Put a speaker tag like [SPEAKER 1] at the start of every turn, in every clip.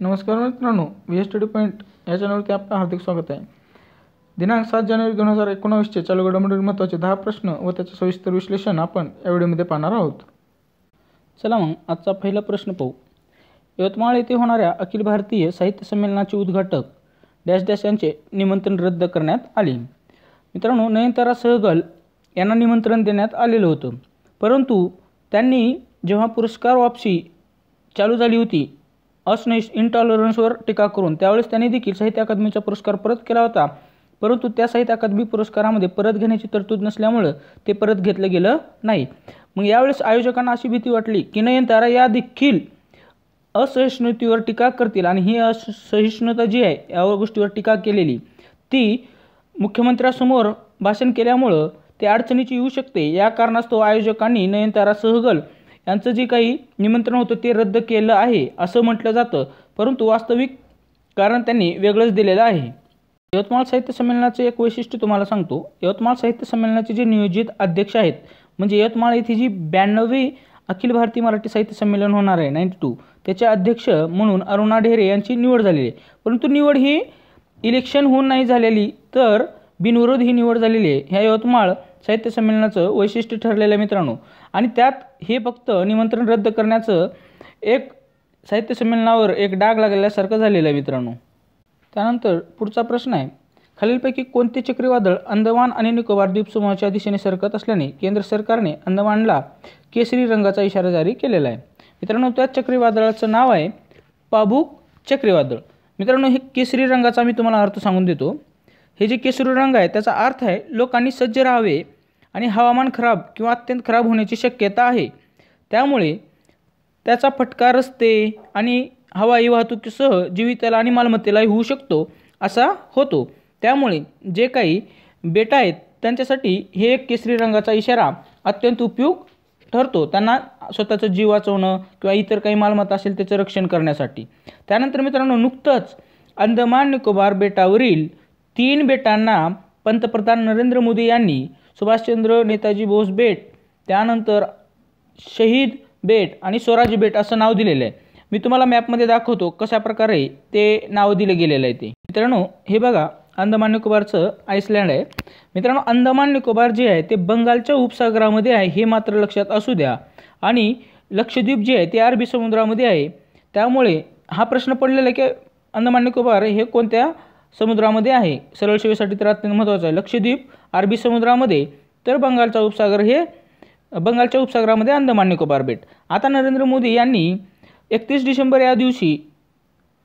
[SPEAKER 1] नमस्कार मित्रांनो V S study point या चॅनलवरती आपलं हार्दिक स्वागत आहे. दिनांक सात जानेवारी दोन हजार एकोणावीसचे चालू घडामोडीवर महत्त्वाचे दहा प्रश्न व त्याचे सविस्तर विश्लेषण आपण या व्हिडिओमध्ये पाहणार आहोत.
[SPEAKER 2] चला मग आजचा पहिला प्रश्न पाहू. यवतमाळ येथे होणाऱ्या अखिल भारतीय साहित्य संमेलनाचे उद्घाटक डॅश डॅश यांचे निमंत्रण रद्द करण्यात आले. मित्रांनो नयनतारा सहगल यांना निमंत्रण देण्यात आलेलं होतं. परंतु त्यांनी जेव्हा पुरस्कार वापसी चालू झाली होती असनिश इंटॉलरन्सवर टीका करून त्यावेळेस त्यांनी देखील साहित्य अकादमीचा पुरस्कार परत केला होता. परंतु त्या साहित्य अकादमी पुरस्कारामध्ये परत घेण्याची तरतूद नसल्यामुळं ते परत घेतलं गेलं नाही. मग यावेळेस आयोजकांना अशी भीती वाटली की नयनतारा या देखील असहिष्णुतेवर टीका करतील आणि ही असहिष्णुता जी आहे या गोष्टीवर टीका केलेली. ती मुख्यमंत्र्यासमोर भाषण केल्यामुळं ते अडचणीची येऊ शकते. या कारणास्तव आयोजकांनी नयनतारा सहगल यांचं जे काही निमंत्रण होतं ते रद्द केलं आहे असं म्हटलं जातं. परंतु वास्तविक कारण त्यांनी वेगळंच दिलेलं आहे. यवतमाळ साहित्य संमेलनाचं एक वैशिष्ट्य तुम्हाला सांगतो. यवतमाळ साहित्य संमेलनाचे जे नियोजित अध्यक्ष आहेत म्हणजे यवतमाळ येथे जी ब्याण्णवी अखिल भारतीय मराठी साहित्य संमेलन होणार आहे नाईन्टी टू त्याचे अध्यक्ष म्हणून अरुणा ढेरे यांची निवड झालेली आहे. परंतु निवड ही इलेक्शन होऊन नाही झालेली तर बिनविरोध ही निवड झालेली आहे. ह्या यवतमाळ साहित्य संमेलनाचं वैशिष्ट्य ठरलेलं आहे मित्रांनो. आणि त्यात हे फक्त निमंत्रण रद्द करण्याचं एक साहित्य संमेलनावर एक डाग लागल्यासारखं झालेलं आहे मित्रांनो. त्यानंतर पुढचा प्रश्न आहे. खालीलपैकी कोणते चक्रीवादळ अंदमान आणि निकोबार द्वीपसमूहाच्या दिशेने सरकत असल्याने केंद्र सरकारने अंदमानला केसरी रंगाचा इशारा जारी केलेला आहे. मित्रांनो त्या चक्रीवादळाचं नाव आहे पाबुक चक्रीवादळ. मित्रांनो हे केसरी रंगाचा मी तुम्हाला अर्थ सांगून देतो. हे जे केसरी रंग आहे त्याचा अर्थ आहे लोकांनी सज्ज राहावे आणि हवामान खराब किंवा अत्यंत खराब होण्याची शक्यता आहे. त्यामुळे त्याचा फटका रस्ते आणि हवाई वाहतुकीसह जीवितला आणि मालमत्तेलाही होऊ शकतो असा होतो. त्यामुळे जे काही बेटा आहेत त्यांच्यासाठी हे एक केसरी रंगाचा इशारा अत्यंत उपयोग ठरतो. त्यांना स्वतःचं जीव वाचवणं किंवा इतर काही मालमत्ता असेल त्याचं रक्षण करण्यासाठी. त्यानंतर मित्रांनो नुकतंच अंदमान निकोबार बेटावरील तीन बेटांना पंतप्रधान नरेंद्र मोदी यांनी सुभाषचंद्र नेताजी बोस बेट त्यानंतर शहीद बेट आणि स्वराज बेट असं नाव दिलेलं आहे. मी तुम्हाला मॅपमध्ये दाखवतो कशा प्रकारे ते नाव दिलं गेलेलं आहे ते. मित्रांनो हे बघा अंदमान निकोबारचं आईसलँड आहे. मित्रांनो अंदमान निकोबार जे आहे ते बंगालच्या उपसागरामध्ये आहे हे मात्र लक्षात असू द्या. आणि लक्षद्वीप जे आहे ते अरबी समुद्रामध्ये आहे. त्यामुळे हा प्रश्न पडलेला आहे की अंदमान निकोबार हे कोणत्या समुद्रामध्ये आहे. सरळ सेवेसाठी तर अत्यंत महत्त्वाचं आहे. लक्षद्वीप अरबी समुद्रामध्ये तर बंगालचा उपसागर हे बंगालच्या उपसागरामध्ये अंदमान निकोबार बेट. आता नरेंद्र मोदी यांनी एकतीस डिसेंबर या दिवशी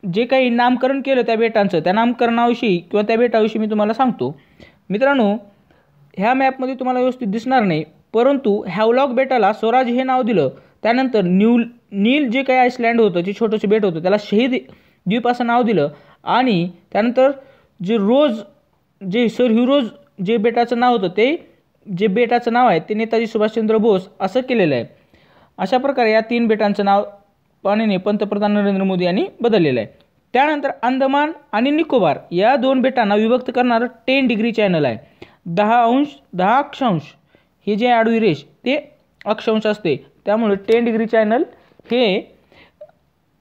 [SPEAKER 2] जे काही नामकरण केलं त्या बेटांचं त्या नामकरणाविषयी किंवा त्या बेटाविषयी मी तुम्हाला सांगतो. मित्रांनो ह्या मॅपमध्ये तुम्हाला व्यवस्थित दिसणार नाही परंतु हॅवलॉक बेटाला स्वराज हे नाव दिलं. त्यानंतर न्यू नील जे काही आईसलँड होतं जे छोटंसं बेट होतं त्याला शहीद द्वीप असं नाव दिलं. आणि त्यानंतर जे रोज जे सर हिरोज जे बेटाचं नाव होतं ते जे बेटाचं नाव आहे ते नेताजी सुभाषचंद्र बोस असं केलेलं आहे. अशा प्रकारे या तीन बेटांचं नाव पाणीने पंतप्रधान नरेंद्र मोदी यांनी बदललेलं आहे. त्यानंतर अंदमान आणि निकोबार या दोन बेटांना विभक्त करणारं टेन डिग्री चॅनल आहे. दहा अंश दहा अक्षांश हे जे आडवी रेष ते अक्षांश असते. त्यामुळे टेन डिग्री चॅनल हे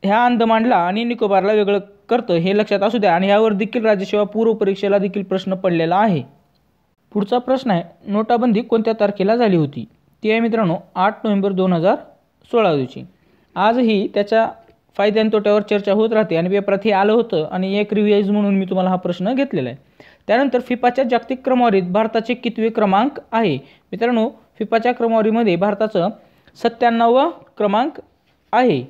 [SPEAKER 2] ह्या अंदमानला आणि निकोबारला वेगळं करतं हे लक्षात असू द्या. आणि यावर देखील राज्यसेवा पूर्व परीक्षेला देखील प्रश्न पडलेला आहे. पुढचा प्रश्न आहे नोटाबंदी कोणत्या तारखेला झाली होती? ती आहे मित्रांनो आठ नोव्हेंबर दोन हजार सोळा रोजी. आजही त्याच्या फायद्या आणि तोट्यावर चर्चा होत राहते आणि पेपरात हे आलं होतं आणि एक रिव्हाइज म्हणून मी तुम्हाला हा प्रश्न घेतलेला आहे. त्यानंतर फिफाच्या जागतिक क्रमवारीत भारताचे कितवे क्रमांक आहे? मित्रांनो फिफाच्या क्रमवारीमध्ये भारताचं सत्त्याण्णव क्रमांक आहे.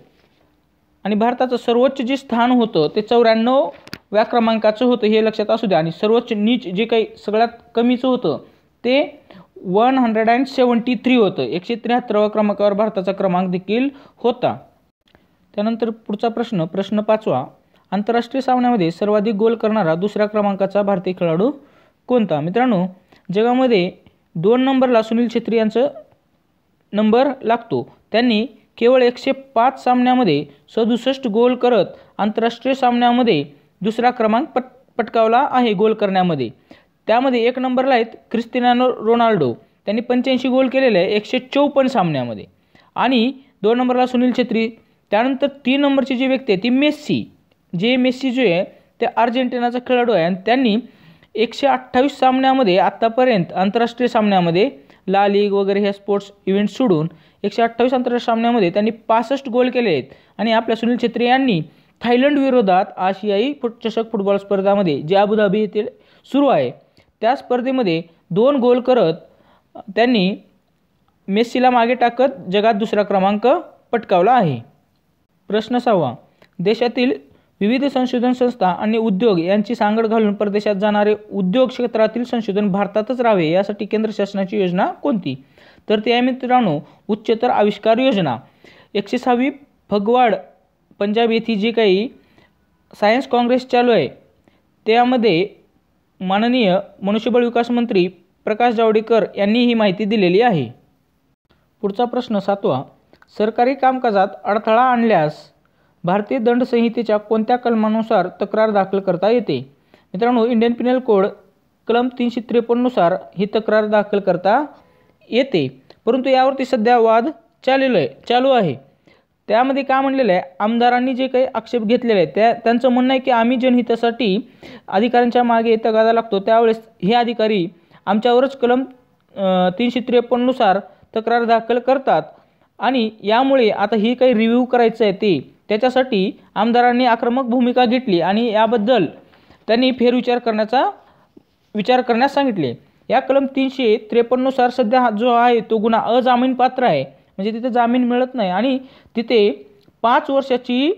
[SPEAKER 2] आणि भारताचं सर्वोच्च जे स्थान होतं ते चौऱ्याण्णव्या क्रमांकाचं होतं हे लक्षात असू द्या. आणि सर्वोच्च नीच जे काही सगळ्यात कमीचं होतं ते one hundred and seventy three होतं. एकशे त्र्याहत्तराव्या क्रमांकावर भारताचा क्रमांक देखील होता. त्यानंतर पुढचा प्रश्न प्रश्न पाचवा. आंतरराष्ट्रीय सामन्यामध्ये सर्वाधिक गोल करणारा दुसऱ्या क्रमांकाचा भारतीय खेळाडू कोणता? मित्रांनो जगामध्ये दोन नंबरला सुनील छेत्री यांचं नंबर लागतो. त्यांनी केवळ एकशे पाच सामन्यामध्ये सदुसष्ट गोल करत आंतरराष्ट्रीय सामन्यामध्ये दुसरा क्रमांक पट पटकावला आहे गोल करण्यामध्ये. त्यामध्ये एक नंबरला आहेत क्रिस्तिनानो रोनाल्डो. त्यांनी पंच्याऐंशी गोल केलेले आहे एकशे चौपन्न सामन्यामध्ये. आणि दोन नंबरला सुनील छेत्री. त्यानंतर तीन नंबरची जी व्यक्ती आहे ती मेस्सी. जे मेस्सी जो आहे ते अर्जेंटिनाचा खेळाडू आहे आणि त्यांनी एकशे अठ्ठावीस सामन्यामध्ये आत्तापर्यंत आंतरराष्ट्रीय सामन्यामध्ये ला लीग वगैरे ह्या स्पोर्ट्स इव्हेंट सोडून एकशे अठ्ठावीस आंतरराष्ट्रीय सामन्यामध्ये त्यांनी पासष्ट गोल केले आहेत. आणि आपल्या सुनील छेत्री यांनी थायलंड विरोधात आशियाई फुट चषक फुटबॉल स्पर्धामध्ये जे अबुधाबी येथील सुरू आहे त्या स्पर्धेमध्ये दोन गोल करत त्यांनी मेस्सीला मागे टाकत जगात दुसरा क्रमांक पटकावला आहे. प्रश्न सहावा. देशातील विविध संशोधन संस्था आणि उद्योग यांची सांगड घालून परदेशात जाणारे उद्योग क्षेत्रातील संशोधन भारतातच राहावे यासाठी केंद्र शासनाची योजना कोणती? तर ते आहे मित्रांनो उच्चतर आविष्कार योजना. एकशे सहावी फगवाड पंजाब येथे जी काही सायन्स काँग्रेस चालू आहे त्यामध्ये माननीय मनुष्यबळ विकास मंत्री प्रकाश जावडेकर यांनी ही माहिती दिलेली आहे. पुढचा प्रश्न सातवा. सरकारी कामकाजात अडथळा आणल्यास भारतीय दंड संहितेच्या कोणत्या कलमानुसार तक्रार दाखल करता येते? मित्रांनो इंडियन पिनल कोड कलम तीनशे त्रेपन्ननुसार ही तक्रार दाखल करता येते. परंतु यावरती सध्या वाद चालेलं आहे चालू आहे. त्यामध्ये काय म्हणलेलं आहे? आमदारांनी जे काही आक्षेप घेतलेले आहे त्या त्यांचं म्हणणं आहे की आम्ही जनहितासाठी अधिकाऱ्यांच्या मागे तगादा लागतो. त्यावेळेस हे अधिकारी आमच्यावरच कलम तीनशे त्रेपन्ननुसार तक्रार दाखल करतात. आणि यामुळे आता ही काही रिव्ह्यू करायचं आहे ते त्याच्यासाठी आमदारांनी आक्रमक भूमिका घेतली आणि याबद्दल त्यांनी फेरविचार करण्याचा विचार करण्यास सांगितले. या कलम तीनशे त्रेपन्ननुसार सध्या हा जो आहे तो गुन्हा अजामीनपात्र आहे. म्हणजे तिथे जामीन मिळत नाही आणि तिथे पाच वर्षाची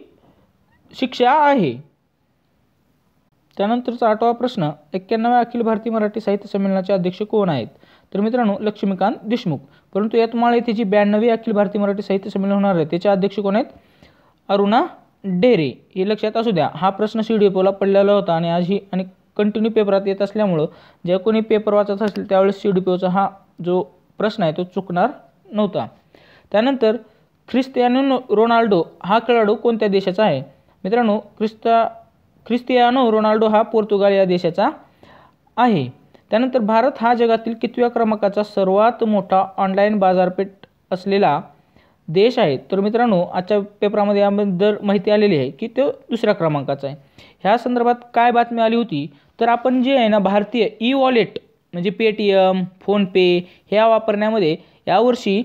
[SPEAKER 2] शिक्षा आहे. त्यानंतरचा आठवा प्रश्न एक्क्याण्णव्या अखिल भारतीय मराठी साहित्य संमेलनाचे अध्यक्ष कोण आहेत? तर मित्रांनो लक्ष्मीकांत देशमुख. परंतु यवतमाळ येथे जी ब्याण्णवी अखिल भारतीय मराठी साहित्य संमेलन होणार आहे त्याचे अध्यक्ष कोण आहेत? अरुणा डेरे हे लक्षात असू द्या हा प्रश्न सी डी पोला पडलेला होता आणि आज ही आणि कंटिन्यू पेपरात येत असल्यामुळं ज्या कोणी पेपर वाचत असेल त्यावेळेस सी डी पीओचा हा जो प्रश्न आहे तो चुकणार नव्हता. त्यानंतर ख्रिस्तियानो रोनाल्डो हा खेळाडू कोणत्या देशाचा आहे? मित्रांनो ख्रिस्ता ख्रिस्तियानो रोनाल्डो हा पोर्तुगाल या देशाचा आहे. त्यानंतर भारत हा जगातील कितव्या क्रमांकाचा सर्वात मोठा ऑनलाईन बाजारपेठ असलेला देश आहे. तर मित्रांनो आजच्या पेपरामध्ये याबद्दल माहिती आलेली आहे की तो दुसऱ्या क्रमांकाचा आहे. ह्या संदर्भात काय बातमी आली होती? तर आपण जे आहे ना भारतीय ई वॉलेट म्हणजे पेटीएम फोनपे ह्या वापरण्यामध्ये यावर्षी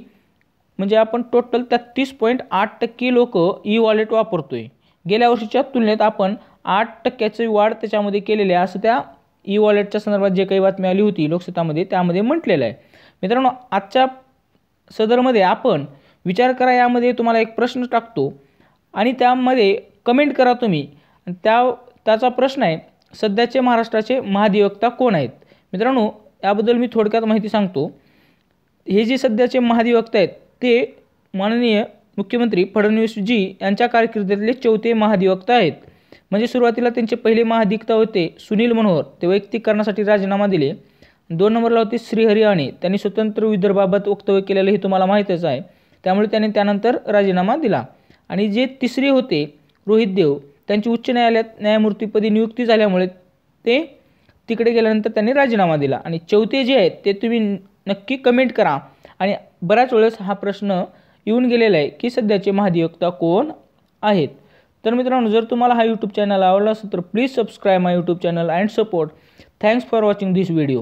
[SPEAKER 2] म्हणजे आपण टोटल तेहतीस पॉईंट आठ टक्के लोक ई वॉलेट वापरतो आहे गेल्या वर्षीच्या तुलनेत आपण आठ टक्क्याची वाढ त्याच्यामध्ये केलेली आहे असं त्या ई वॉलेटच्या संदर्भात जे काही बातमी आली होती लोकसत्तामध्ये त्यामध्ये म्हटलेलं आहे. मित्रांनो आजच्या सदरमध्ये आपण विचार करा यामध्ये तुम्हाला एक प्रश्न टाकतो. आणि त्यामध्ये कमेंट करा तुम्ही. त्या त्याचा प्रश्न आहे सध्याचे महाराष्ट्राचे महाधिवक्ता कोण आहेत? मित्रांनो याबद्दल मी थोडक्यात माहिती सांगतो. हे जे सध्याचे महाधिवक्ता आहेत ते माननीय मुख्यमंत्री फडणवीसजी यांच्या कारकिर्दीतले चौथे महाधिवक्ता आहेत. म्हणजे सुरुवातीला त्यांचे पहिले महाधिवक्ता होते सुनील मनोहर. ते वैयक्तिकरणासाठी राजीनामा दिले. दोन नंबरला होते श्रीहरी आणि त्यांनी स्वतंत्र विदर्भाबाबत वक्तव्य केलेलं हे तुम्हाला माहीतच आहे. त्यामुळे त्याने त्यानंतर राजीनामा दिला. आणि जे तिसरे होते रोहित देव त्यांची उच्च न्यायालयात न्यायमूर्तीपदी नियुक्ती झाल्यामुळे ते तिकडे गेल्यानंतर त्यांनी राजीनामा दिला. आणि चौथे जे आहेत ते तुम्ही नक्की कमेंट करा. आणि बऱ्याच वेळेस हा प्रश्न येऊन गेलेला आहे की सध्याचे महाधिवक्ता कोण आहेत? तर मित्रांनो जर तुम्हाला हा यूट्यूब चॅनल आवडला असेल तर please subscribe my YouTube channel and support thanks for watching this video